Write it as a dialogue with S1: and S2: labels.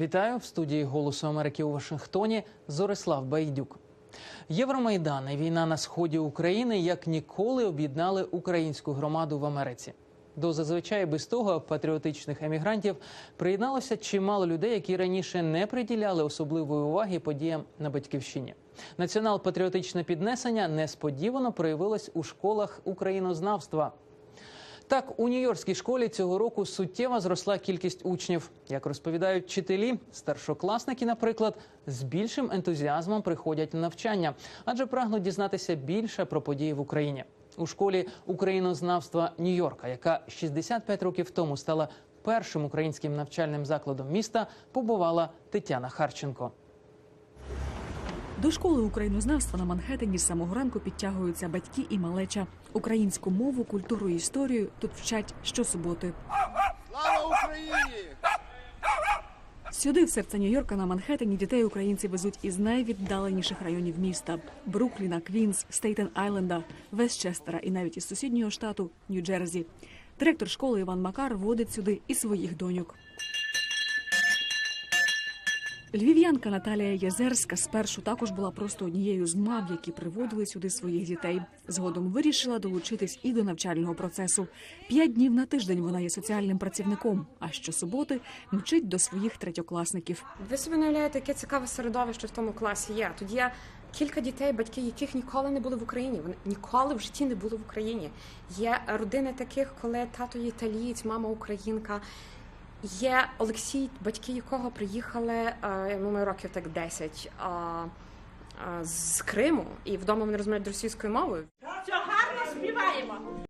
S1: Вітаю в студії Голосу Америки у Вашингтоні. Зорислав Байдюк. Євромайдан і війна на сході України як ніколи об'єднали українську громаду в Америці. До зазвичай без того патріотичних емігрантів приєдналося чимало людей, які раніше не приділяли особливої уваги подіям на батьківщині. Націонал-патріотичне піднесення несподівано проявилось у школах українознавства. Так, у Нью-Йоркській школі цього року суттєво зросла кількість учнів. Як розповідають вчителі, старшокласники, наприклад, з більшим ентузіазмом приходять на навчання, адже прагнуть дізнатися більше про події в Україні. У школі українознавства Нью-Йорка, яка 65 років тому стала першим українським навчальним закладом міста, побувала Тетяна Харченко.
S2: До школи українознавства на Манхеттені з самого ранку підтягуються батьки і малеча. Українську мову, культуру і історію тут вчать щосуботи.
S3: Слава Україні!
S2: Сюди, в серце Нью-Йорка, на Манхеттені, дітей українці везуть із найвіддаленіших районів міста: Брукліна, Квінс, Стейтен Айленда, Вестчестера і навіть із сусіднього штату Нью-Джерсі. Директор школи Іван Макар водить сюди і своїх доньок. Львів'янка Наталія Єзерська спершу також була просто однією з мам, які приводили сюди своїх дітей. Згодом вирішила долучитись і до навчального процесу. П'ять днів на тиждень вона є соціальним працівником, а щосуботи мчить до своїх третьокласників.
S4: Ви собі уявляєте, яке цікаве середовище в тому класі є. Тут є кілька дітей, батьки яких ніколи не були в Україні. Вони ніколи в житті не були в Україні. Є родини таких, коли тато є італієць, мама українка. Є Олексій, батьки якого приїхали е, я років так 10 е, е, з Криму, і вдома вони розмовляють російською мовою.
S5: Все гарно співаємо.